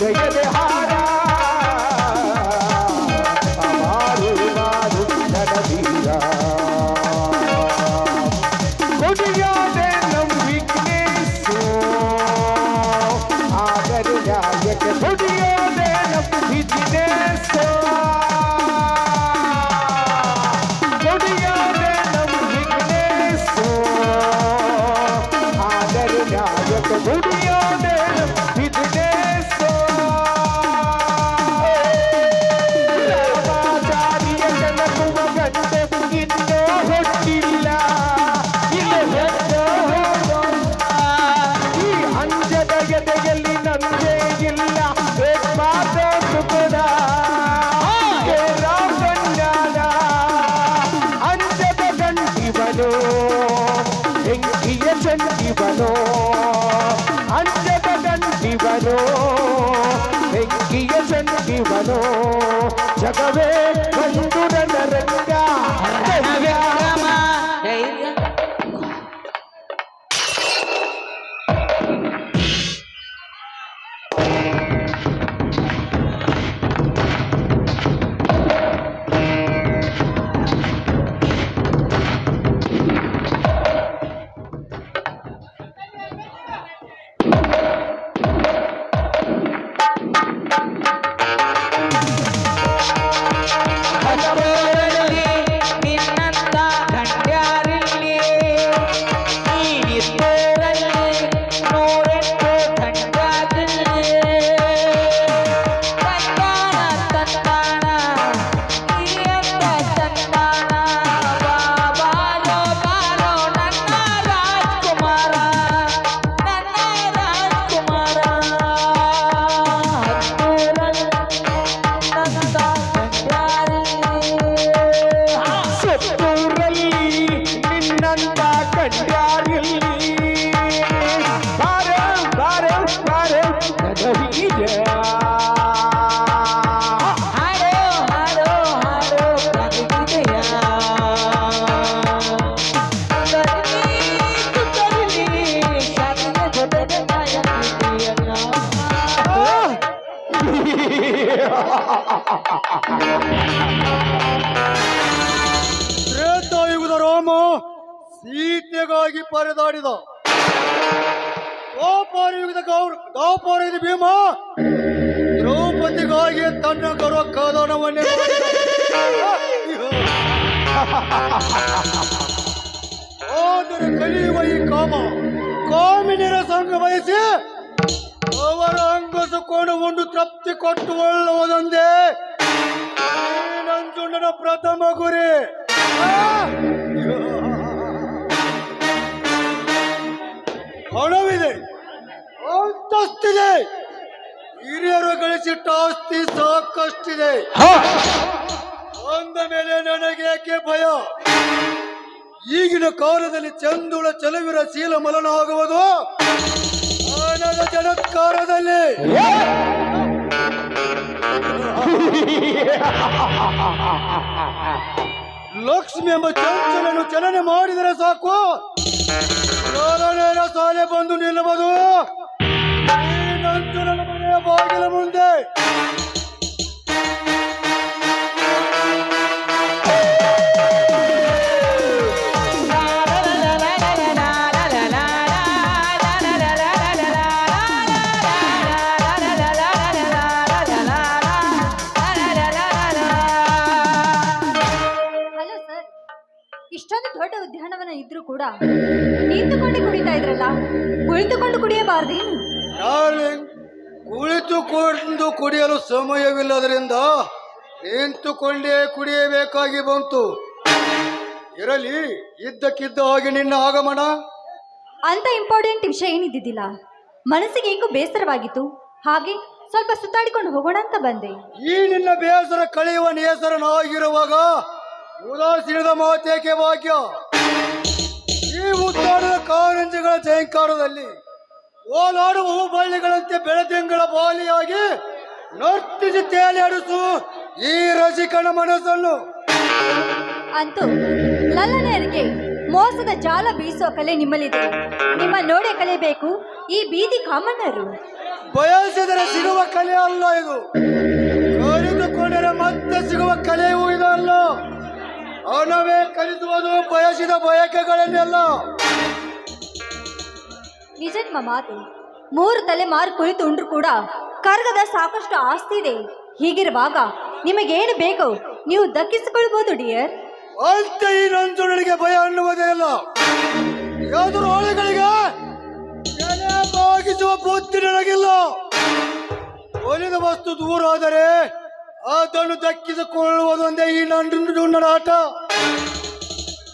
ಜಯದೆ ಹಾರ ಸೀತೆಗಾಗಿ ಪರದಾಡಿದ. ದ್ವಾಪರಯುಗದ ಭೀಮ. ದ್ರೌಪದಿಗಾಗಿ ತನ್ನ ಗರ್ವ ಕದನವನ್ನೇ. ಆದರೆ ಕಲಿಯುವ ಈ ಕಾಮ, ಕಾಮಿನಿರ ಸಂಘ ವಹಿಸಿ ಅವರ ಅಂಗಸಕೊಂಡು ಒಂದು ತೃಪ್ತಿ ಕೊಟ್ಟು ಒಳ್ಳುವುದೊಂದೇ. ಈ ನಂಜುಂಡನ ಪ್ರಥಮ ಗುರಿ. ಹಣವಿದೆ. ಅಂತಸ್ತಿದೆ. ಹಿರಿಯರು ಗಳಿಸಿಟ್ಟ ಆಸ್ತಿ ಸಾಕಷ್ಟಿದೆ. ಅಂದ ಮೇಲೆ ನನಗೆ ಯಾಕೆ ಭಯ? ಈಗಿನ ಕಾಲದಲ್ಲಿ ಚಂದುಳ ಚಲವಿರ ಶೀಲ ಮಲನ ಆಗುವುದು? ಆನದ ಚಮತ್ಕಾರದಲ್ಲಿ ಲಕ್ಷ್ಮಿ ಎಂಬ ಚಂಚಲನ್ನು ಚಲನೆ ಮಾಡಿದರೆ ಸಾಕು. ಚಾಲನೆಯ ಸಾಲೆ ಬಂದು ನಿಲ್ಲಬಹುದು ಈ ನಂಜುಂಡನ ಮನೆಯ ಬಾಗಿಲ ಮುಂದೆ ಕೂಡ ನಿಂತುಕೊಂಡು ಕುಡಿತಾ ಇದ್ರಲ್ಲ ಕುಳಿತುಕೊಂಡು ಕುಡಿಯಬಾರ್ದೇನು ಡಾರ್ಲಿಂಗ್ ಕುಳಿತುಕೊಂಡು ಕುಡಿಯಲು ಸಮಯವಿಲ್ಲದರಿಂದ ನಿಂತುಕೊಂಡೇ ಕುಡಿಯಬೇಕಾಗಿ ಬಂತು. ಇರಲಿ ಇದ್ದಕ್ಕಿದ್ದ ಹಾಗೆ ನಿನ್ನ ಆಗಮನ. ಅಂತ ಇಂಪಾರ್ಟೆಂಟ್ ವಿಷಯ ಏನಿದ್ದಿದ್ದಿಲ್ಲ? ಮನಸ್ಸಿಗೆ ಏಕೋ ಬೇಸರವಾಗಿತ್ತು. ಹಾಗೆ ಸ್ವಲ್ಪ ಸುತ್ತಾಡಿಕೊಂಡು ಹೋಗೋಣ ಅಂತ ಬಂದೆ. ಈ ನಿನ್ನ ಬೇಸರ ಕಳೆಯುವ ನೇಸರನಾಗಿರುವಾಗ ಉದಾಸೀನದ ಮಾತೇಕೆ ಭಾಗ್ಯ? ಉದ್ದಾನದ ಕಾರಂಜಿಗಳ ಜಯಂಕಾರದಲ್ಲಿ ಓಲಾಡುವ ಹೂಬಳ್ಳಿಗಳಂತೆ ಬೆಳದಿಂಗಳ ಬಾಲಿಯಾಗಿ ನರ್ತಿಸಿ ತೇಲಿಯಾಡಿಸು ಈ ರಸಿಕನ ಮನಸ್ಸನ್ನು. ಅಂತೂ ಲಲ್ಲನೆಯರಿಗೆ ಮೋಸದ ಜಾಲ ಬೀಸುವ ಕಲೆ ನಿಮ್ಮಲ್ಲಿದೆ. ನಿಮ್ಮ ನೋಡೆ ಕಲಿಬೇಕು ಈ ಬೀದಿ ಕಾಮಣ್ಣರು. ಬಯಸಿದರೆ ಸಿಗುವ ಕಲೆ ಅಲ್ಲ ಇದು. ಕಲಿತುಕೊಂಡರೆ ಮತ್ತೆ ಸಿಗುವ ಕಲೆಯೂ ಇದಲ್ಲ. ಹಣವೇ ಕಲಿಸುವುದು ಬಯಸಿದ ಬಯಕೆಗಳನ್ನೆಲ್ಲ. ನಿಜನ್ಮ ಮಾತು ಮೂರು ತಲೆಮಾರು ಕುಳಿತು ಉಂಡ್ರು ಕೂಡ ಕರ್ಗದ ಸಾಕಷ್ಟು ಆಸ್ತಿ ಇದೆ. ಹೀಗಿರುವಾಗ ನಿಮಗೇನು ಬೇಕು? ನೀವು ದಕ್ಕಿಸಿಕೊಳ್ಬಹುದು ಡಿಯರ್. ಅಂತ ಈ ನಂಜುಗಳಿಗೆ ಭಯ ಅನ್ನುವುದೇ ಇಲ್ಲ. ಯಾವ್ದಾರು ಹೋಳಿಗಳಿಗೆ ಎಲೆ ಬಾಗಿಸುವ ಬುದ್ಧಿ ನನಗಿಲ್ಲ. ಒಲಿದ ವಸ್ತು ದೂರ ಆದರೆ ಅದನ್ನು ದಕ್ಕಿಸಿಕೊಳ್ಳುವುದೊಂದೇ ಈ ನಂಜು ನಡಾಟ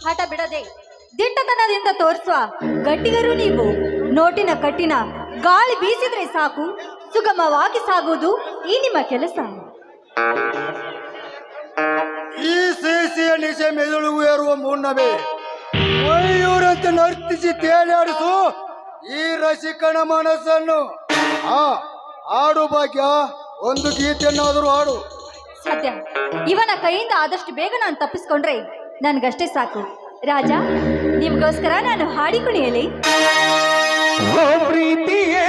ಹಠ ಬಿಡದೆ ದಿಟ್ಟತನದಿಂದ ತೋರಿಸುವ ಗಟ್ಟಿಗರು ನೀವು. ನೋಟಿನ ಕಟ್ಟಿನ ಗಾಳಿ ಬೀಸಿದ್ರೆ ಸಾಕು ಸುಗಮವಾಗಿ ಸಾಗುವುದು ಈ ನಿಮ್ಮ ಕೆಲಸ. ಈ ಸೇಸಿಯ ನಿಶೆ ಮೆದುಳು ಏರುವ ಮುನ್ನವೇ. ಮಯೂರಂತೆ ನರ್ತಿಸಿ ತೇಲಾಡಿಸು ಈ ರಸಿಕನ ಮನಸ್ಸನ್ನು. ಆ ಆಡು ಭಾಗ್ಯ ಒಂದು ಗೀತೆಯನ್ನಾದರೂ ಆಡು ಸದ್ಯ ಇವನ ಕೈಯಿಂದ ಆದಷ್ಟು ಬೇಗ ನಾನು ತಪ್ಪಿಸ್ಕೊಂಡ್ರೆ ನನ್ಗಷ್ಟೇ ಸಾಕು. ರಾಜ, ನಿಮ್ಗೋಸ್ಕರ ನಾನು ಹಾಡಿ ಕುಣಿಯಲಿ. ಪ್ರೀತಿಯೇ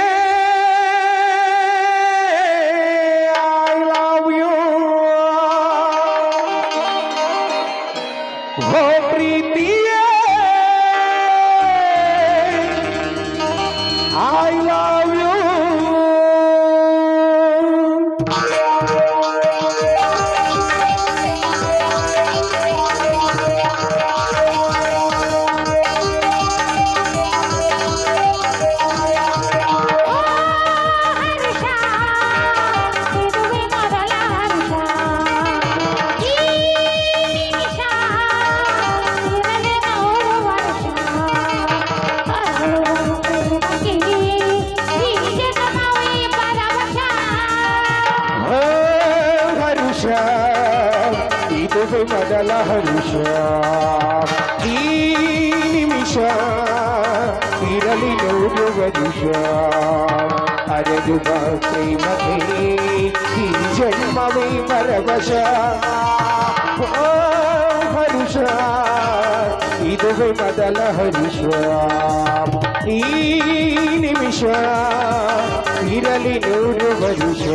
ಅರೆದು ಬಾ ಪ್ರೇಮಕ್ಕೆ ಈ ಜನ್ಮವೇ ಪರವಶ ಓ ಹರುಷ ಇದುವೆ ಮೊದಲ ಹರುಷ ಈ ನಿಮಿಷ ಇರಲಿ ನೂರು ವರುಷ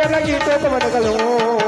ನನ್ನ ಹೃದಯನ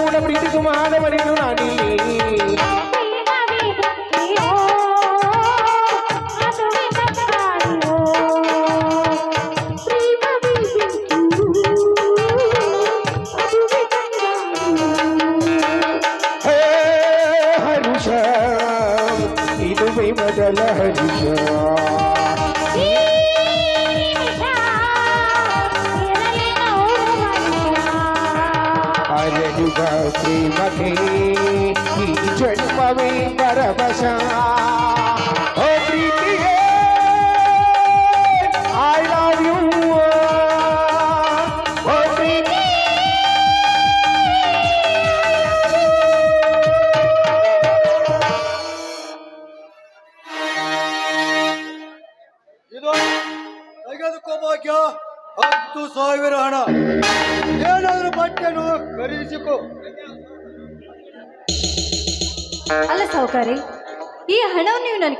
ಒಂದು ಪ್ರೀತಿ ಕೂಡ பரவசம்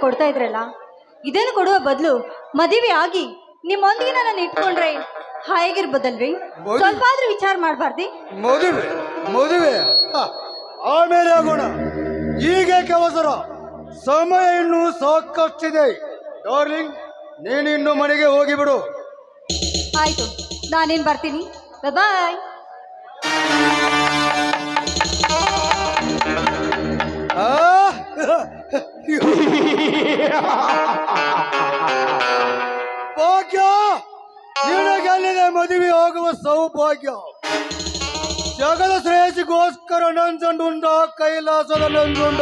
ಕೊಡ್ತಾ ಇದ್ರಲ್ಲ ಇದೇನು ಕೊಡುವ ಬದಲು? ಮದುವೆ ಆಗಿ ನಿಮ್ಮೊಂದಿಗೆ ನಾನು ಇಟ್ಕೊಂಡ್ರೆ ಹಾಯಾಗಿರ್ಬೋದಲ್ವಿ ಮದುವೆ? ಸ್ವಲ್ಪ ಆದ್ರೂ ವಿಚಾರ ಮಾಡಬಾರ್ದಿ. ಮದುವೆ ಮದುವೆ. ಹ, ಆಮೇಲೆ ಆಗೋಣ. ಈಗೇಕೆ ಅವಸರ ಸಮಯ ಇನ್ನು ಸಾಕಷ್ಟಿದೆ. ಡಾರ್ಲಿಂಗ್ ನೀನಿನ್ನು ಮನೆಗೆ ಹೋಗಿಬಿಡು. ಆಯ್ತು ನಾನೇನ್ ಬರ್ತೀನಿ? ಬಾಯ್ ಆ? ಭಾಗ್ಯ! ನಿನಗೆಲ್ಲಿದೆ ಮದುವೆ ಹೋಗುವ ಸೌಭಾಗ್ಯ. ಜಗದ ಶ್ರೇಯಸ್ಸಿಗೋಸ್ಕರ ನಂಜಂಡುಂಡ ಕೈಲಾಸದ ನಂಜುಂಡ.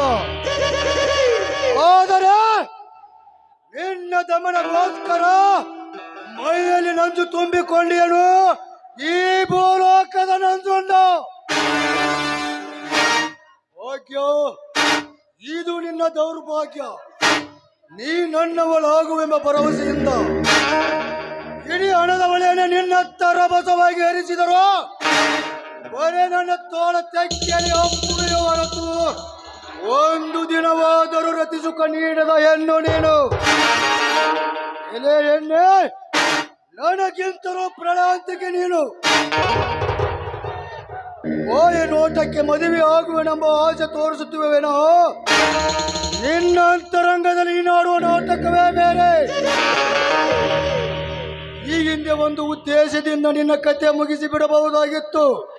ಆದರೆ, ನಿನ್ನ ದಮನಗೋಸ್ಕರ ಮೈಯಲ್ಲಿ ನಂಜು ತುಂಬಿಕೊಂಡಿಯನು ಈ ಭೂಲೋಕದ ನಂಜುಂಡ. ಭಾಗ್ಯ, ಇದು ನಿನ್ನ ದೌರ್ಭಾಗ್ಯ. ನೀ ನನ್ನವಳಾಗುವೆಂಬ ಭರವಸೆಯಿಂದ ಇಡೀ ಹಣದ ಒಳೆಯನ್ನು ನಿನ್ನ ತರಬಸವಾಗಿ ಹರಿಸಿದರು, ಬರೇ ನನ್ನ ತೋಳ ತೆಕ್ಕೆಯಲ್ಲಿ ಹೊರತು, ಒಂದು ದಿನವಾದರೂ ರತಿಸುಖ ನೀಡದ ಹೆಣ್ಣು ನೀನು. ಎಲೆ ಎಣ್ಣೆ, ನನಗಿಂತಲೂ ಪ್ರಣಾಂತಿಕೆ ನೀನು. ಓಯ ನೋಟಕ್ಕೆ ಮದುವೆ ಆಗುವೆನೆಂಬ ಆಸೆ ತೋರಿಸುತ್ತುವೆನೋ ನಿನ್ನ ಅಂತರಂಗದಲ್ಲಿ ನಾಡುವ ನಾಟಕವೇ ಬೇರೆ. ಈ ಹಿಂದೆ ಒಂದು ಉದ್ದೇಶದಿಂದ ನಿನ್ನ ಕತೆ ಮುಗಿಸಿ ಬಿಡಬಹುದಾಗಿತ್ತು.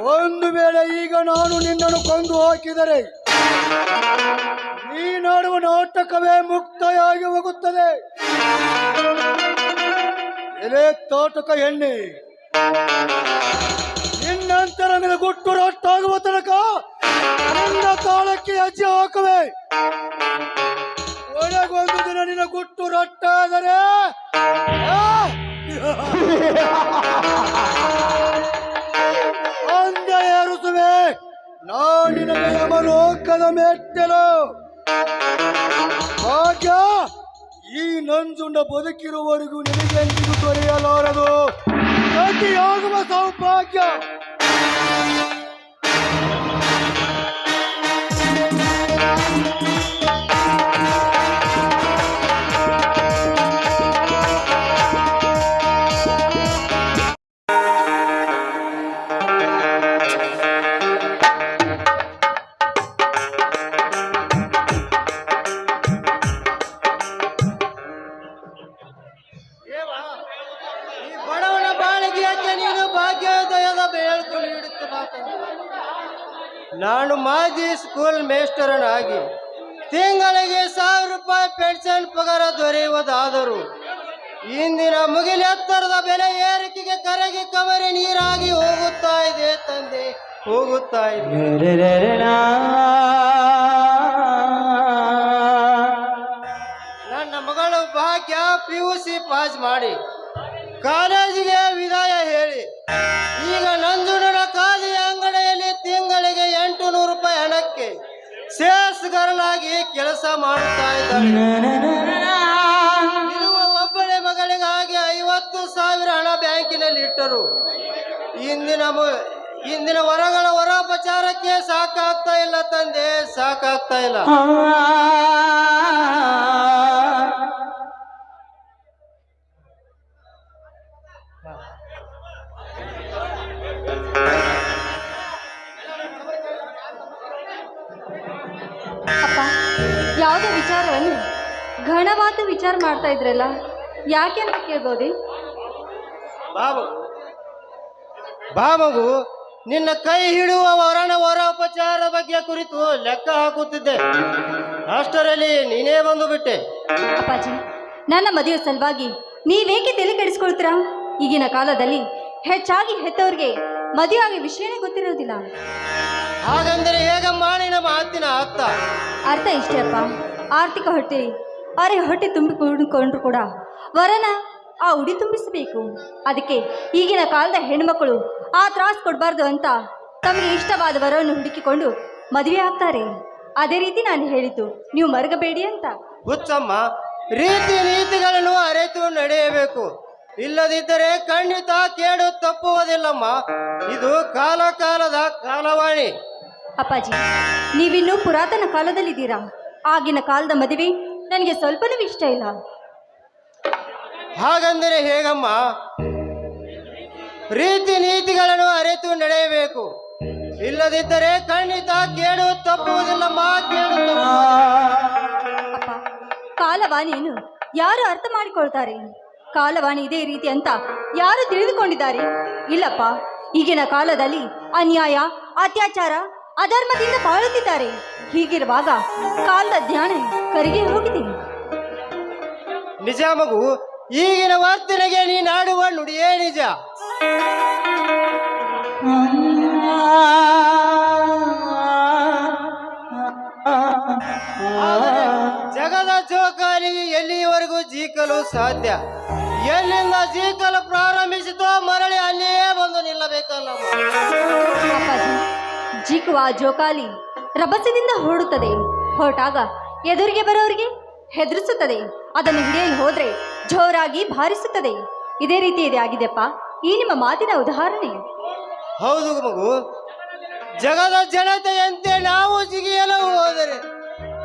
ಒಂದು ವೇಳೆ ಈಗ ನಾನು ನಿನ್ನನ್ನು ಕೊಂದು ಹಾಕಿದರೆ ಈ ನಾಡುವ ನಾಟಕವೇ ಮುಕ್ತಾಯಾಗಿ ಹೋಗುತ್ತದೆ. ಎಲೆ ತೋಟಕ ಎಣ್ಣೆ. ನಿನ್ನ ಅಂತರಂಗದ ಗುಟ್ಟು ರಷ್ಟಾಗುವ ತನಕ ನಿನ್ನ ತಾಳಕ್ಕೆ ಹೆಜ್ಜೆ ಹಾಕುವೆ. ಒಳಗೊಂದು ದಿನ ನಿನ್ನ ಗುಟ್ಟು ರಟ್ಟಾದರೆ! ಅಂದ ಏರಿಸುವೆ. ನಾನು ನಿನಗೆ ಯಮಲೋಕದ ಮೆಟ್ಟಲು. ಭಾಗ್ಯ ಈ ನಂಜುಂಡ ಬದುಕಿರುವವರೆಗೂ ನಿನಗೆ ಎಂದಿಗೂ ದೊರೆಯಲಾರದು. ಗತಿಯಾಗುವ ಸೌಭಾಗ್ಯ. ಎತ್ತರದ ಬೆಲೆ ಏರಿಕೆಗೆ ಕರಗಿ ಕವರಿ ನೀರಾಗಿ ಹೋಗುತ್ತಾ ಇದೆ ತಂದೆ ಹೋಗುತ್ತಾ ಇದೆ. ನನ್ನ ಮಗಳು ಭಾಗ್ಯ ಪಿ ಯು ಸಿ ಪಾಸ್ ಮಾಡಿ. ಕಾಲೇಜಿಗೆ ವಿದಾಯ ಹೇಳಿ. ಈಗ ನಂಜುಂಡನ ಖಾಲಿ ಅಂಗಡಿಯಲ್ಲಿ ತಿಂಗಳಿಗೆ ಎಂಟು ನೂರು ರೂಪಾಯಿ ಹಣಕ್ಕೆ ಸೇಲ್ಸ್ ಗರ್ಲ್ ಆಗಿ ಕೆಲಸ ಮಾಡುತ್ತಾ ಇದ್ದಾಳೆ ಸಾವಿರ ಹಣ ಬ್ಯಾಂಕಿನಲ್ಲಿ ಇಟ್ಟರು. ಇಂದಿನ ಇಂದಿನ ಹೊರಗಳ ಹೊರೋಪಚಾರಕ್ಕೆ ಸಾಕಾಗ್ತಾ ಇಲ್ಲ ತಂದೆ ಸಾಕಾಗ್ತಾ ಇಲ್ಲ. ಅಪ್ಪ ಯಾವುದೋ ವಿಚಾರವನ್ನು ಘನವಾದ ವಿಚಾರ ಮಾಡ್ತಾ ಇದ್ರಲ್ಲ ಯಾಕೆ ಅಂತ ಕೇಳ್ಬೋದಿ? ಬಾಬು. ಬಾಬು ನಿನ್ನ ಕೈ ಹಿಡುವ ವರಣ ವರೋಪಚಾರ ಬಗ್ಗೆ ಕುರಿತು ಲೆಕ್ಕ ಹಾಕುತ್ತಿದ್ದೆ. ಅಷ್ಟರಲ್ಲಿ ನೀನೇ ಬಂದು ಬಿಟ್ಟೆ. ಅಪ್ಪಾಜಿ ನನ್ನ ಮದುವೆ ಸಲುವಾಗಿ ನೀವೇಕೆ ತಲೆ ಕೆಡಿಸ್ಕೊಳ್ತೀರಾ? ಈಗಿನ ಕಾಲದಲ್ಲಿ ಹೆಚ್ಚಾಗಿ ಹೆತ್ತವ್ರಿಗೆ ಮದುವೆ ಆಗಿ ವಿಷಯನೇ ಗೊತ್ತಿರೋದಿಲ್ಲ. ಹಾಗಂದ್ರೆ ಹೇಗಮ್ಮ ನಿನ್ನ ಮಾತಿನ ಅರ್ಥ? ಅರ್ಥ ಇಷ್ಟೇ ಅಪ್ಪ. ಆರ್ಥಿಕ ಹೊಟ್ಟೆ ಅರೆ ಹೊಟ್ಟೆ ತುಂಬಿಕೊಂಡ್ರು ಕೂಡ ವರನ ಆ ಉಡಿ ತುಂಬಿಸಬೇಕು. ಅದಕ್ಕೆ ಈಗಿನ ಕಾಲದ ಹೆಣ್ಮಕ್ಕಳು ಆ ತ್ರಾಸ್ ಕೊಡಬಾರ್ದು ಅಂತ ತಮಗೆ ಇಷ್ಟವಾದ ವರವನ್ನು ಹುಡುಕಿಕೊಂಡು ಮದುವೆ ಆಗ್ತಾರೆ. ಅದೇ ರೀತಿ ನಾನು ಹೇಳಿದ್ದು ನೀವು ಮರಗಬೇಡಿ ಅಂತ. ಹುಚ್ಚಮ್ಮ ರೀತಿ ನೀತಿಗಳನ್ನು ಅರೆತು ನಡೆಯಬೇಕು. ಇಲ್ಲದಿದ್ದರೆ ಖಂಡಿತ ಕೇಡು ತಪ್ಪುವುದಿಲ್ಲಮ್ಮ. ಇದು ಕಾಲ ಕಾಲದ ಕಾಲವಾಣಿ. ಅಪ್ಪಾಜಿ ನೀವಿನ್ನೂ ಪುರಾತನ ಕಾಲದಲ್ಲಿದ್ದೀರಾ? ಆಗಿನ ಕಾಲದ ಮದುವೆ ನನಗೆ ಸ್ವಲ್ಪನೂ ಇಷ್ಟ ಇಲ್ಲ. ಹಾಗಂದರೆ ಹೇಗಮ್ಮ? ರೀತಿ ನೀತಿಗಳನ್ನು ಅರಿತು ನಡೆಯಬೇಕು. ಇಲ್ಲದಿದ್ದರೆ ಖಂಡಿತ ಕೇಡು ತಪ್ಪುವುದಿಲ್ಲಮ್ಮ ಕೇಡು. ಅಪ್ಪ ಕಾಲವಾಣಿಯನ್ನು ಯಾರು ಅರ್ಥ ಮಾಡಿಕೊಳ್ತಾರೆ? ಕಾಲವಾಣಿ ಇದೇ ರೀತಿ ಅಂತ ಯಾರು ತಿಳಿದುಕೊಂಡಿದ್ದಾರೆ? ಇಲ್ಲಪ್ಪ ಈಗಿನ ಕಾಲದಲ್ಲಿ ಅನ್ಯಾಯ ಅತ್ಯಾಚಾರ ಅಧರ್ಮದಿಂದ ಬಾಳುತ್ತಿದ್ದಾರೆ ಹೀಗಿರುವಾಗ ಕಾಲದ ಜ್ಞಾನ ಕರಿಗೆ ಹೋಗಿದೆ. ನಿಜ ಮಗು ಈಗಿನ ವರ್ತನೆಗೆ ನೀನಾಡುವ ನುಡಿಯೇ ನಿಜ? ಜಗದ ಜೋಕಾಲಿ ಎಲ್ಲಿಯವರೆಗೂ ಜೀಕಲು ಸಾಧ್ಯ? ಎಲ್ಲಿಂದ ಜೀಕಲು ಪ್ರಾರಂಭಿಸಿತೋ ಮರಳಿ ಅಲ್ಲಿಯೇ ಬಂದು ನಿಲ್ಲಬೇಕಲ್ಲ ಜೀಕುವ ಜೋಕಾಲಿ ರಭಸದಿಂದ ಹೊರಡುತ್ತದೆ. ಹೊರಟಾಗ ಎದುರಿಗೆ ಬರೋರಿಗೆ ಹೆದರಿಸುತ್ತದೆ. ಅದನ್ನು ಹಿಡಿಯಲು ಹೋದ್ರೆ ಜೋರಾಗಿ ಭಾರಿಸುತ್ತದೆ. ಇದೇ ರೀತಿ ಇದೆ. ಆಗಿದೆಪ್ಪ ಈ ನಿಮ್ಮ ಮಾತಿನ ಉದಾಹರಣೆ ಹೌದು ಮಗು. ಜಗದ ಜನತೆಯಂತೆ ನಾವು ಜಿಗಿಯಲು ಹೋದರೆ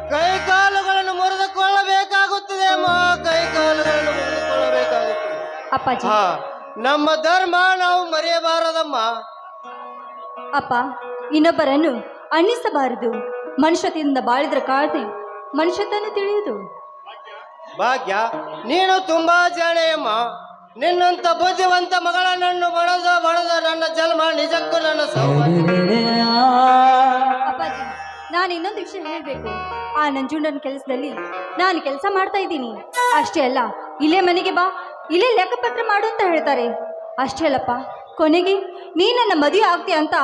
ಕೈ ಕಾಲುಗಳನ್ನು ಮುರಿದುಕೊಳ್ಳಬೇಕಾಗುತ್ತದೆ. ಅಮ್ಮ ಅಪ್ಪಾಜಿ. ಹಾ ನಮ್ಮ ಧರ್ಮ ನಾವು ಮರೆಯಬಾರದಮ್ಮ. ಅಪ್ಪ ಇನ್ನೊಬ್ಬರನ್ನು ಅನ್ನಿಸಬಾರದು ಮನುಷ್ಯತೆಯಿಂದ ಬಾಳಿದ್ರೆ ಕಾರಣ ಮನುಷ್ಯತನ್ನು ತಿಳಿಯುವುದು. ಭಾಗ್ಯ. ನೀನು ತುಂಬಾ ಜಾಣೆಯಮ್ಮ ನಿನ್ನಂತ ಬುದ್ಧಿವಂತ ಮಗಳನ್ನು ಬಡದ ಬಡದ ನನ್ನ ಜನ್ಮ ನಿಜಕ್ಕೂ ನನ್ನ ಅಪ್ಪಾಜಿ ನಾನು ಇನ್ನೊಂದು ವಿಷಯ ಹೇಳಬೇಕು. ಆ ನಂಜುಂಡನ ಕೆಲಸದಲ್ಲಿ ನಾನು ಕೆಲಸ ಮಾಡ್ತಾ ಇದ್ದೀನಿ. ಅಷ್ಟೇ ಅಲ್ಲ ಇಲ್ಲೇ ಮನೆಗೆ ಬಾ. ಇಲ್ಲೇ ಲೆಕ್ಕಪತ್ರ ಮಾಡು ಅಂತ ಹೇಳ್ತಾರೆ. ಅಷ್ಟೇ ಅಲ್ಲಪ್ಪ ಕೊನೆಗೆ ನೀ ನನ್ನ ಮದುವೆ ಆಗ್ತಿ ಅಂತ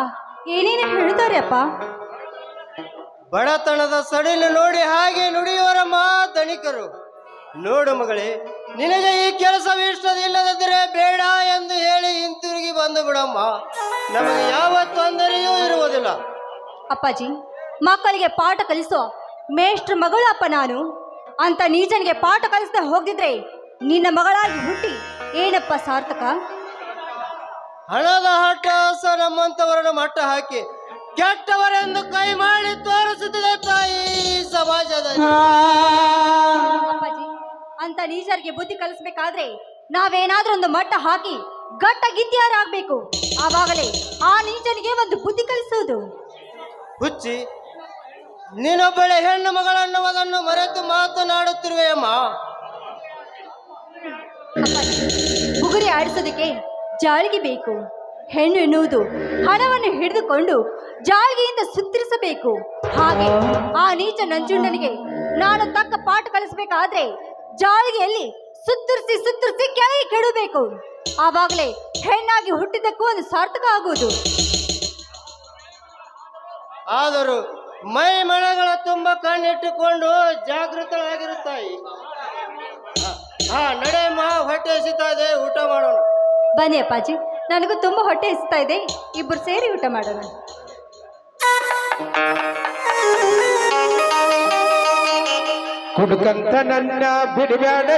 ಏನೇನು ಹೇಳ್ತಾರೆ ಅಪ್ಪ. ಬಡತನದ ಸಡಿಲು ನೋಡಿ ಹಾಗೆ ನುಡಿಯುವರಮ್ಮ ಧನಿಕರು ನೋಡು ಮಗಳೇ ನಿನಗೆ ಈ ಕೆಲಸವಿಷ್ಟದಿಲ್ಲದಿದ್ದರೆ ಬೇಡ ಎಂದು ಹೇಳಿ ಹಿಂತಿರುಗಿ ಬಂದು ಬಿಡಮ್ಮ. ನಮಗೆ ಯಾವ ತೊಂದರೆಯೂ ಇರುವುದಿಲ್ಲ. ಅಪ್ಪಾಜಿ ಮಕ್ಕಳಿಗೆ ಪಾಠ ಕಲಿಸೋ ಮೇಷ್ಟ್ರ ಮಗಳಪ್ಪ ನಾನು. ಅಂತ ನೀಜನಿಗೆ ಪಾಠ ಕಲಿಸದೆ ಹೋಗಿದ್ರೆ ನಿನ್ನ ಮಗಳಾಗಿ ಹುಟ್ಟಿ ಏನಪ್ಪ ಸಾರ್ಥಕ? ಹಣದ ಹಟ್ಟಹಾಸ ನಮ್ಮಂತವರನ್ನು ಮಟ್ಟ ಹಾಕಿ ಕೆಟ್ಟವರೆಂದು ಕೈ ಮಾಡಿ ತೋರಿಸುತ್ತಿದೆ ತಾಯಿ ಸಮಾಜದ ಅಪ್ಪಾಜಿ ಅಂತ ನೀಚರಿಗೆ ಬುದ್ಧಿ ಕಲಿಸ್ಬೇಕಾದ್ರೆ ನಾವೇನಾದ್ರೂ ಒಂದು ಮಟ್ಟ ಹಾಕಿ ಗಟ್ಟ ಗಿದ್ಯಾರಾಗಬೇಕು ಆವಾಗಲೇ ಆ ನೀಚನಿಗೆ ಒಂದು ಬುದ್ಧಿ ಕಲಿಸೋದು. ಹುಚ್ಚಿ ನೀನೊಬ್ಬಳೆ ಹೆಣ್ಣು ಮಗಳನ್ನುವುದನ್ನು ಮರೆತು ಮಾತನಾಡುತ್ತಿರುವೆಯಮ್ಮ. ಉಗುರಿ ಆಡಿಸೋದಕ್ಕೆ ಜಾಳಿಗೆ ಬೇಕು. ಹೆಣ್ಣು ಎನ್ನುವುದು ಹಣವನ್ನು ಹಿಡಿದುಕೊಂಡು ಜಾಳಿಗೆಯಿಂದ ಸುತ್ತರಿಸಬೇಕು. ಹಾಗೆ ಆ ನೀಚ ನಂಜುಂಡನಿಗೆ ನಾನು ತಕ್ಕ ಪಾಠ ಕಲಿಸಬೇಕಾದ್ರೆ ಜಾಳಿಗೆಯಲ್ಲಿ ಸುತ್ತರಿಸಿ ಸುತ್ತರಿಸಿ ಕೆಳಗೆ ಕೆಡಬೇಕು. ಆವಾಗಲೇ ಹೆಣ್ಣಾಗಿ ಹುಟ್ಟಿದ್ದಕ್ಕೂ ಒಂದು ಸಾರ್ಥಕ ಆಗುವುದು. ಆದರೂ ಮೈ ಮನಗಳ ತುಂಬ ಕಣ್ಣಿಟ್ಟುಕೊಂಡು ಜಾಗೃತರಾಗಿರುತ್ತಾಯಿ ಹಾ, ನಡೆ ನಡೆಯಮ್ಮ ಹೊಟ್ಟೆ ಹಸಿತಾ ಇದೆ ಊಟ ಮಾಡೋಣ. ಬನ್ನಿ ಅಪ್ಪಾಜಿ ನನಗೂ ತುಂಬ ಹೊಟ್ಟೆ ಹಸಿತಾ ಇದೆ. ಇಬ್ಬರು ಸೇರಿ ಊಟ ಮಾಡೋಣ. ಕುಡುಕಂತ ನನ್ನ ಬಿಡಬ್ಯಾಡ